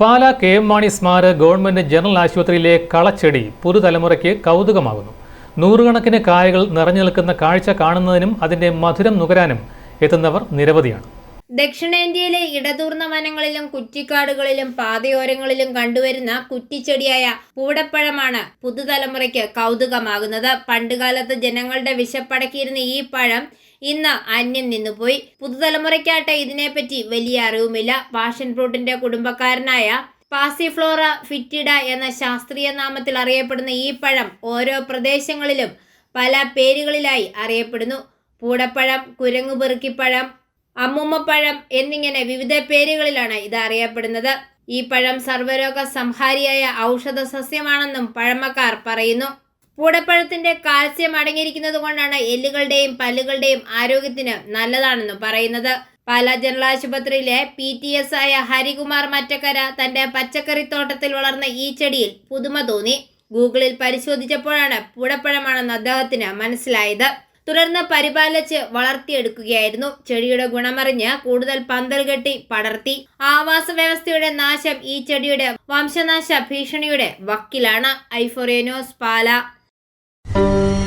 Pala K M Mani സ്മാരക government general ആശുപത്രിയിലെ കളച്ചെടി പുതുതലമുറയ്ക്ക് കൗതുകമാകുന്നു. നൂറുകണക്കിന് കായകൾ നിറഞ്ഞു നിൽക്കുന്ന കാഴ്ച കാണുന്നതിനും അതിന്റെ മധുരം നുകരാനും എത്തുന്നവർ നിരവധിയാണ്. ദക്ഷിണേന്ത്യയിലെ ഇടതൂർന്ന വനങ്ങളിലും കുറ്റിക്കാടുകളിലും പാതയോരങ്ങളിലും കണ്ടുവരുന്ന കുറ്റിച്ചെടിയായ പൂടപ്പഴമാണ് പുതുതലമുറയ്ക്ക് കൗതുകമാകുന്നത്. പണ്ടുകാലത്ത് ജനങ്ങളുടെ വിശപ്പടക്കിയിരുന്ന ഈ പഴം ഇന്ന് അന്യം നിന്നുപോയി. പുതുതലമുറയ്ക്കാട്ടെ ഇതിനെപ്പറ്റി വലിയ അറിവുമില്ല. പാഷൻ ഫ്രൂട്ടിന്റെ കുടുംബക്കാരനായ പാസിഫ്ലോറ ഫിറ്റിഡ എന്ന ശാസ്ത്രീയ നാമത്തിൽ അറിയപ്പെടുന്ന ഈ പഴം ഓരോ പ്രദേശങ്ങളിലും പല പേരുകളിലായി അറിയപ്പെടുന്നു. പൂടപ്പഴം കുരങ്ങു പെറുക്കിപ്പഴം അമ്മുമ്മപ്പഴം എന്നിങ്ങനെ വിവിധ പേരുകളിലാണ് ഇത് അറിയപ്പെടുന്നത്. ഈ പഴം സർവരോഗ സംഹാരിയായ ഔഷധ സസ്യമാണെന്നും പഴമക്കാർ പറയുന്നു. പൂടപ്പഴത്തിന്റെ കാൽസ്യം അടങ്ങിയിരിക്കുന്നത് കൊണ്ടാണ് എല്ലുകളുടെയും പല്ലുകളുടെയും ആരോഗ്യത്തിന് നല്ലതാണെന്ന് പറയുന്നത്. പാലാ ജനറൽ ആശുപത്രിയിലെ പി ടി എസ് ആയ ഹരികുമാർ മറ്റക്കര തന്റെ പച്ചക്കറിത്തോട്ടത്തിൽ വളർന്ന ഈ ചെടിയിൽ പുതുമ തോന്നി. ഗൂഗിളിൽ പരിശോധിച്ചപ്പോഴാണ് പൂടപ്പഴമാണെന്ന് അദ്ദേഹത്തിന് മനസ്സിലായത്. തുടർന്ന് പരിപാലിച്ച് വളർത്തിയെടുക്കുകയായിരുന്നു. ചെടിയുടെ ഗുണമറിഞ്ഞ് കൂടുതൽ പന്തൽ കെട്ടി പടർത്തി. ആവാസ വ്യവസ്ഥയുടെ നാശം ഈ ചെടിയുടെ വംശനാശ ഭീഷണിയുടെ വക്കിലാണ്. ഐഫോറിയനോസ് പാല. 嗯